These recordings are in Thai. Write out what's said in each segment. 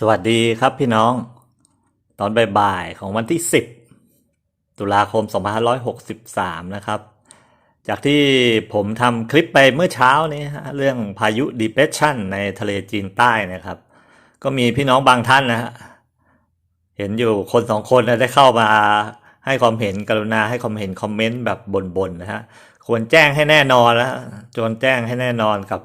สวัสดีครับพี่น้อง ตอนบ่ายๆของวันที่ 10 ตุลาคม 2563 นะครับ จากที่ผมทำคลิปไปเมื่อเช้านี้เรื่องพายุ depression ในทะเลจีนใต้นะครับ ก็มีพี่น้องบางท่านนะฮะเห็นอยู่คนสองคนนะได้เข้ามาให้ความเห็นกรุณาให้ความเห็นคอมเมนต์แบบบ่นๆนะฮะควรแจ้งให้แน่นอนแล้วจนแจ้งให้แน่นอนกับ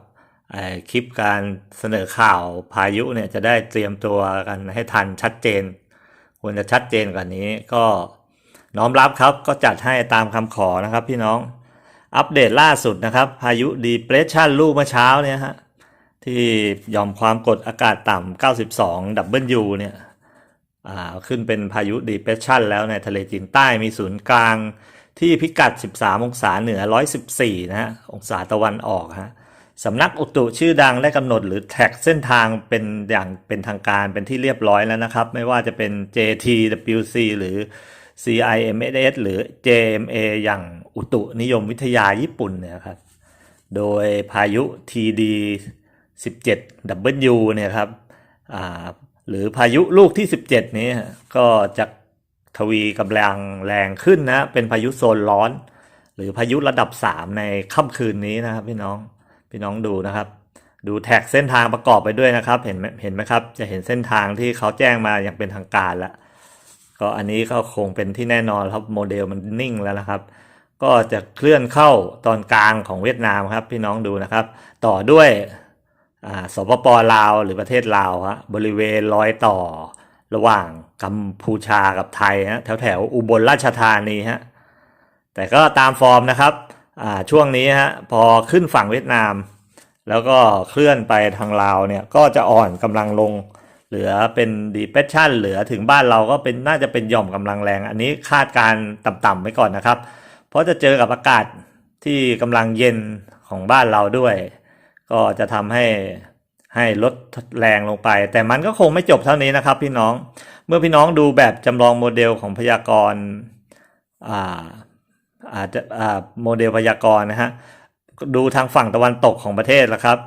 คลิปการเสนอข่าวพายุเนี่ยจะได้เตรียมตัวกันให้ทันชัดเจน ควรจะชัดเจนกว่านี้ก็น้อมรับครับก็จัดให้ตามคำขอนะครับพี่น้องอัปเดตล่าสุดนะครับ พายุดีเพรสชันลูกเมื่อเช้าเนี่ยฮะที่ยอมความกดอากาศต่ำ 92 ดับเบิลยูเนี่ยอ่าขึ้นเป็นพายุดีเพรสชันแล้วในทะเลจีนใต้มีศูนย์กลางที่พิกัด 13 องศาเหนือ 114 นะฮะองศาตะวันออกฮะ สำนักอุตุชื่อดังได้กำหนดหรือแท็กเส้นทางเป็นอย่างเป็นทางการเป็นที่เรียบร้อยแล้วนะครับ ไม่ว่าจะเป็น JTWC หรือ CIMS หรือ JMA อย่างอุตุนิยมวิทยาญี่ปุ่นเนี่ยครับ โดยพายุ TD 17 W เนี่ยครับหรือพายุลูกที่ 17 นี้ก็จะทวีกำลังแรงขึ้นนะ เป็นพายุโซนร้อน หรือพายุระดับ 3 ในค่ำคืนนี้นะครับพี่น้อง พี่น้องดูนะครับ ดูแท็กเส้นทางประกอบไปด้วยนะครับ เห็นไหมเห็นไหมครับ จะเห็นเส้นทางที่เขาแจ้งมาอย่างเป็นทางการแล้วก็อันนี้ก็คงเป็นที่แน่นอนครับโมเดลมันนิ่งแล้วนะครับ ก็จะเคลื่อนเข้าตอนกลางของเวียดนามครับ พี่น้องดูนะครับ ต่อด้วยอ่าสปปลาวหรือประเทศลาวฮะบริเวณรอยต่อระหว่างกัมพูชากับไทยฮะแถวแถวอุบลราชธานีฮะแต่ก็ตามฟอร์มนะครับ ช่วงนี้ฮะพอขึ้นฝั่งเวียดนาม แล้วก็เคลื่อนไปทางลาวเนี่ยก็จะอ่อนกำลังลง เหลือเป็นดีเพ s ชั่นเหลือถึงบ้านเราก็เป็นน่าจะเป็นหย่อมกำลังแรง อันนี้คาดการต่ำๆไว้ก่อนนะครับ เพราะจะเจอกับอากาศที่กำลังเย็นของบ้านเราด้วย ก็จะทำให้ให้ลดแรงลงไป แต่มันก็คงไม่จบเท่านี้นะครับ พี่น้องเมื่อพี่น้องดูแบบจำลองโมเดลของพยากรณ์ อาจจะโมเดลพยากรณ์นะฮะดูทางฝั่งตะวันตกของประเทศแล้วครับ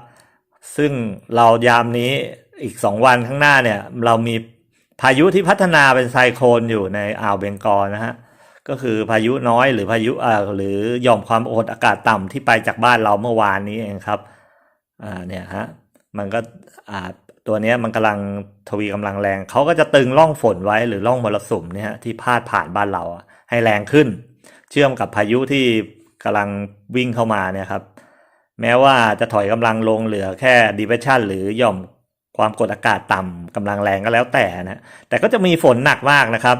ซึ่งเรายามนี้อีกสองวันข้างหน้าเนี่ยเรามีพายุที่พัฒนาเป็นไซโคลนอยู่ในอ่าวเบงกอลนะฮะก็คือพายุน้อยหรือพายุอ่าหรือย่อมความกดอากาศต่ำที่ไปจากบ้านเราเมื่อวานนี้เองครับอ่าเนี่ยฮะมันก็อ่าตัวเนี้ยมันกำลังทวีกำลังแรงเขาก็จะตึงร่องฝนไว้หรือร่องมรสุมเนี่ยที่พาดผ่านบ้านเราให้แรงขึ้น เชื่อมกับพายุที่กำลังวิ่งเข้ามาเนี่ยครับ แม้ว่าจะถอยกำลังลงเหลือแค่ depression หรือหย่อมความกดอากาศต่ำกำลังแรงก็แล้วแต่นะแต่ก็จะมีฝนหนักมากนะครับ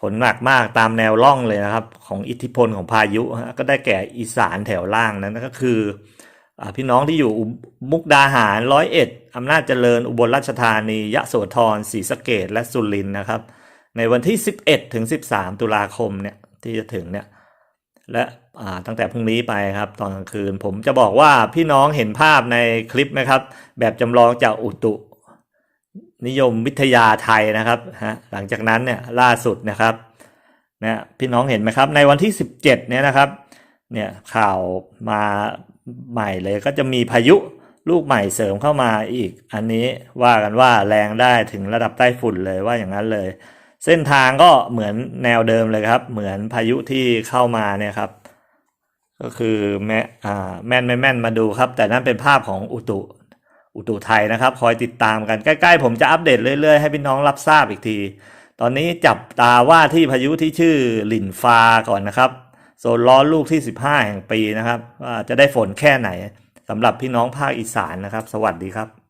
ฝนหนักมากตามแนวร่องเลยนะครับ ของอิทธิพลของพายุก็ได้แก่อีสานแถวล่างนั้นก็คืออพี่น้องที่อยู่มุกดาหารร้อยเอ็ดอำนาจเจริญอุบลราชธานี ยะโสธรศรีสะเกดและสุรินทร์นะครับ ในวันที่ 11ถึง13 ตุลาคมเนี่ย ที่จะถึงเนี่ยและตั้งแต่พรุ่งนี้ไปครับ ตอนกลางคืน ผมจะบอกว่าพี่น้องเห็นภาพในคลิปไหมครับ แบบจำลองจากอุตุ นิยมวิทยาไทยนะครับฮะหลังจากนั้นเนี่ยล่าสุดนะครับเนี่ยพี่น้องเห็นไหมครับ ในวันที่ 17เนี่ยนะครับเนี่ยข่าวมาใหม่เลยก็จะมีพายุลูกใหม่เสริมเข้ามาอีก อันนี้ว่ากันว่าแรงได้ถึงระดับใต้ฝุ่นเลยว่าอย่างนั้นเลย เส้นทางก็เหมือนแนวเดิมเลยครับ เหมือนพายุที่เข้ามาเนี่ยครับ ก็คือแม่อ่าแม่นไม่แม่นมาดูครับ แต่นั่นเป็นภาพของอุตุอุตุไทยนะครับ คอยติดตามกันใกล้ๆ ผมจะอัปเดตเรื่อยๆ ให้พี่น้องรับทราบอีกที ตอนนี้จับตาว่าที่พายุที่ชื่อหลินฟาก่อนนะครับโซนร้อนลูกที่ 15 แห่งปีนะครับว่าจะได้ฝนแค่ไหนสำหรับพี่น้องภาคอีสานนะครับ สวัสดีครับ